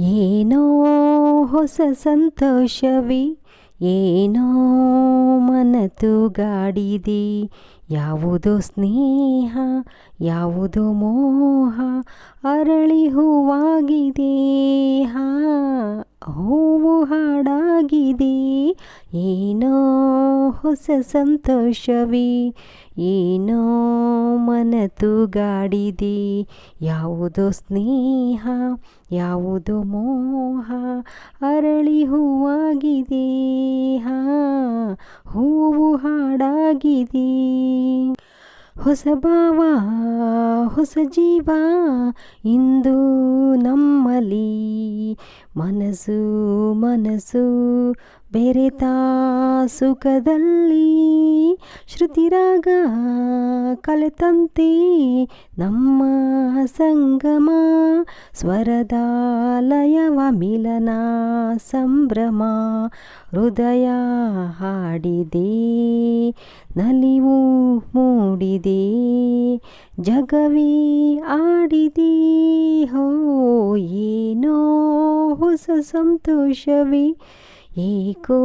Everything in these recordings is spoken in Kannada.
ಏನೋ ಹೊಸ ಸಂತೋಷವಿ ಏನೋ ಮನತುಗಾಡಿದೆ. ಯಾವುದೋ ಸ್ನೇಹ ಯಾವುದೋ ಮೋಹ ಅರಳಿ ಹೂವಾಗಿದೆ. ಹೂವು ಹಾಡಾಗಿದೆ. ಏನೋ ಹೊಸ ಸಂತೋಷವೇ ಏನೋ ಮನತುಗಾಡಿದೆ. ಯಾವುದೋ ಸ್ನೇಹ ಯಾವುದೋ ಮೋಹ ಅರಳಿ ಹೂವಾಗಿದೆ. ಹಾ ಹೂವು ಹಾಡಾಗಿದೆ. ಹೊಸ ಭಾವ, ಹೊಸ ಜೀವ ಇಂದು ನಮ್ಮಲ್ಲಿ. ಮನಸ್ಸು ಮನಸ್ಸು ಬೆರೆತ ಸುಖದಲ್ಲಿ. ಶ್ರುತಿರಾಗ ಕಲೆತಂತೆ ನಮ್ಮ ಸಂಗಮ, ಸ್ವರದಾಲಯವ ಮಿಲನ ಸಂಭ್ರಮ, ಹೃದಯ ಹಾಡಿದೆ. ನಲಿವು ಮೂಡಿದೆ, ಜಗವೇ ಆಡಿದೆ, ಹೋ, ಏನೋ ಹೊಸ ಸಂತೋಷವೇ, ಏಕೋ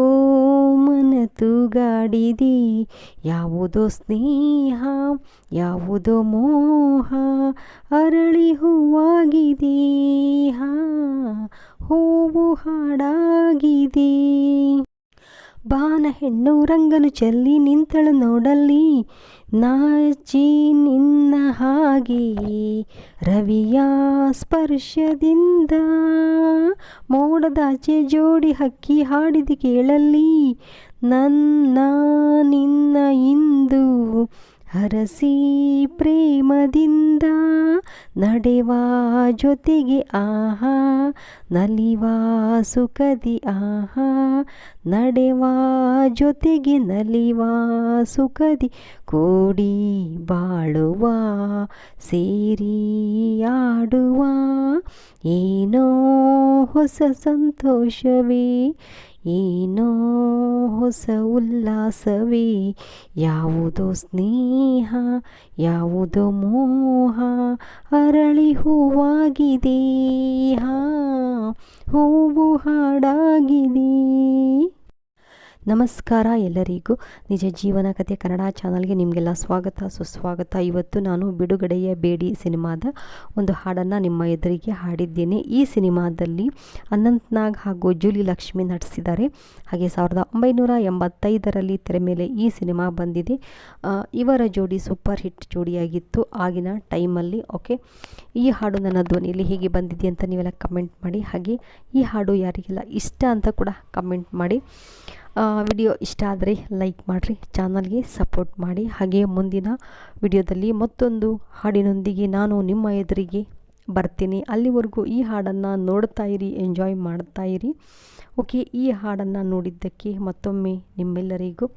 ಮನ ತೂಗಾಡಿದೆ ಯಾವುದೋ ಸ್ನೇಹ, ಯಾವುದೋ ಮೋಹ, ಅರಳಿ ಹೂವಾಗಿದೆ, ಹಾ, ಹೂವು ಹಾಡಾಗಿದೆ. ಬಾನ ಹೆಣ್ಣು ರಂಗನು ಚೆಲ್ಲಿ ನಿಂತಳು ನೋಡಲ್ಲಿ ನಾಚಿ ನಿನ್ನ ಹಾಗೆ ರವಿಯ ಸ್ಪರ್ಶದಿಂದ ಮೋಡದಾಚೆ ಜೋಡಿ ಹಕ್ಕಿ ಹಾಡಿದ ಕೇಳಲ್ಲಿ, ನನ್ನ ನಿನ್ನ ಇಂದು ಹರಸಿ ಪ್ರೇಮದಿಂದ ನಡೆವ ಜೊತೆಗೆ ಆಹಾ ನಲಿವ ಸುಖದಿ ಆಹಾ ನಡೆವ ಜೊತೆಗೆ ನಲಿವ ಸುಖದಿ ಕೂಡಿ ಬಾಳುವ ಸೇರಿ ಆಡುವ. ಏನೋ ಹೊಸ ಸಂತೋಷವೇ, ಏನೋ ಹೊಸ ಉಲ್ಲಾಸವೇ, ಯಾವುದೋ ಸ್ನೇಹ, ಯಾವುದೋ ಮೋಹ ಅರಳಿ ಹೂವಾಗಿದೆ. ಹಾ, ಹೂವು ಹಾಡಾಗಿದೆ. ನಮಸ್ಕಾರ ಎಲ್ಲರಿಗೂ. ನಿಜ ಜೀವನ ಕಥೆ ಕನ್ನಡ ಚಾನಲ್ಗೆ ನಿಮಗೆಲ್ಲ ಸ್ವಾಗತ. ಸುಸ್ವಾಗತ. ಇವತ್ತು ನಾನು ಬಿಡುಗಡೆಯ ಬೇಡಿ ಸಿನಿಮಾದ ಒಂದು ಹಾಡನ್ನು ನಿಮ್ಮ ಎದುರಿಗೆ ಹಾಡಿದ್ದೇನೆ. ಈ ಸಿನಿಮಾದಲ್ಲಿ ಅನಂತ್ನಾಗ್ ಹಾಗೂ ಜೂಲಿ ಲಕ್ಷ್ಮಿ ನಟಿಸಿದ್ದಾರೆ. ಹಾಗೆ ಸಾವಿರದ ಒಂಬೈನೂರ ಎಂಬತ್ತೈದರಲ್ಲಿ ತೆರೆ ಮೇಲೆ ಈ ಸಿನಿಮಾ ಬಂದಿದೆ. ಇವರ ಜೋಡಿ ಸೂಪರ್ ಹಿಟ್ ಜೋಡಿಯಾಗಿತ್ತು. ಆಗಿನ ಟೈಮಲ್ಲಿ, ಓಕೆ, ಈ ಹಾಡು ನನ್ನ ಧ್ವನಿಯಲ್ಲಿ ಹೇಗೆ ಬಂದಿದೆ ಅಂತ ನೀವೆಲ್ಲ ಕಮೆಂಟ್ ಮಾಡಿ. ಹಾಗೆ ಈ ಹಾಡು ಯಾರಿಗೆಲ್ಲ ಇಷ್ಟ ಅಂತ ಕೂಡ ಕಮೆಂಟ್ ಮಾಡಿ. ವಿಡಿಯೋ ಇಷ್ಟ ಆದರೆ ಲೈಕ್ ಮಾಡಿರಿ, ಚಾನಲ್ಗೆ ಸಪೋರ್ಟ್ ಮಾಡಿ. ಹಾಗೆಯೇ ಮುಂದಿನ ವಿಡಿಯೋದಲ್ಲಿ ಮತ್ತೊಂದು ಹಾಡಿನೊಂದಿಗೆ ನಾನು ನಿಮ್ಮ ಎದುರಿಗೆ ಬರ್ತೀನಿ. ಅಲ್ಲಿವರೆಗೂ ಈ ಹಾಡನ್ನು ನೋಡ್ತಾ ಇರಿ ಎಂಜಾಯ್ ಮಾಡ್ತಾ ಇರಿ. ಓಕೆ, ಈ ಹಾಡನ್ನು ನೋಡಿದ್ದಕ್ಕೆ ಮತ್ತೊಮ್ಮೆ ನಿಮ್ಮೆಲ್ಲರಿಗೂ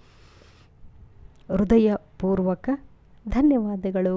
ಹೃದಯಪೂರ್ವಕ ಧನ್ಯವಾದಗಳು.